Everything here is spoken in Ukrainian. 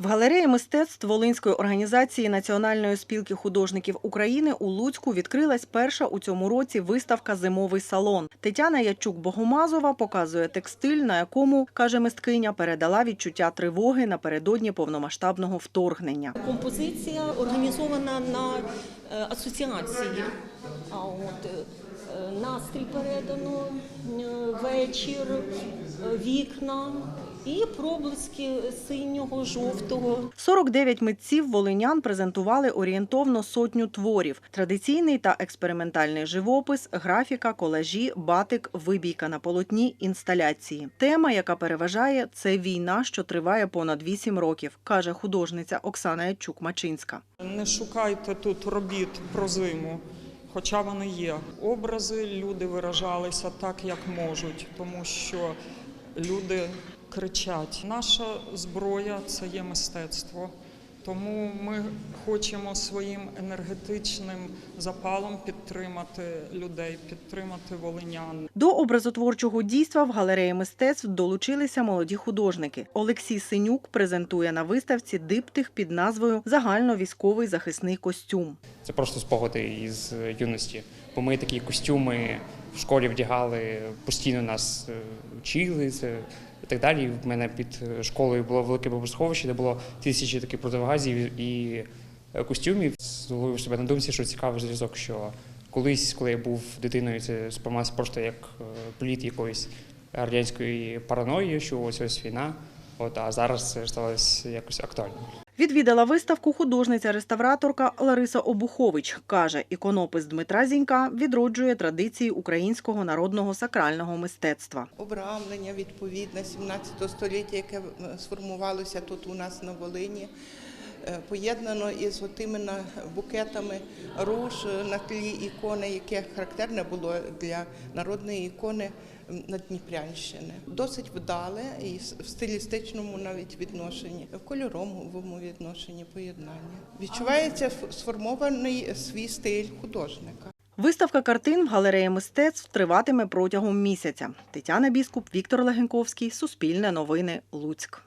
В галереї мистецтв Волинської організації Національної спілки художників України у Луцьку відкрилась перша у цьому році виставка Зимовий салон. Тетяна Ячук-Богомазова показує текстиль, на якому, каже мисткиня, передала відчуття тривоги напередодні повномасштабного вторгнення. Композиція організована на асоціації. А от е, настрій передано, е, вечір, е, вікна і проблиски синього, жовтого. 49 митців волинян презентували орієнтовно сотню творів: традиційний та експериментальний живопис, графіка, колажі, батик, вибійка на полотні, інсталяції. Тема, яка переважає, це війна, що триває понад 8 років, каже художниця Оксана Ячук-Мачинська. Не шукайте тут робіт про зиму, хоча вони є. Образи люди виражалися так, як можуть, тому що люди кричать. Наша зброя це є мистецтво. Тому ми хочемо своїм енергетичним запалом підтримати людей, підтримати волинян. До образотворчого дійства в галереї мистецтв долучилися молоді художники. Олексій Синюк презентує на виставці диптих під назвою Загальновійськовий захисний костюм. Це просто спогади із юності. Бо ми такі костюми в школі вдягали, постійно нас е, вчили це і так далі. В мене під школою було велике бомбосховище, де було тисячі таких противогазів і е, костюмів. Зловив себе на думці, що цікавий зв'язок, що колись, коли я був дитиною, це сприймався просто як е, плід якоїсь радянської параної, що ось ось війна. От а зараз це сталося якось актуально. Відвідала виставку художниця-реставраторка Лариса Обухович. Каже, іконопис Дмитра Зінька відроджує традиції українського народного сакрального мистецтва. обрамлення відповідне 17 століття, яке сформувалося тут у нас на Волині. Е, Поєднано із отими букетами руж на тлі ікони, яке характерне було для народної ікони м, Надніпрянщини. Досить вдале і в стилістичному навіть відношенні, в кольоровому відношенні поєднання. Відчувається сформований свій стиль художника. Виставка картин в галереї мистецтв триватиме протягом місяця. Тетяна Біскуп, Віктор Легенковський, Суспільне новини, Луцьк.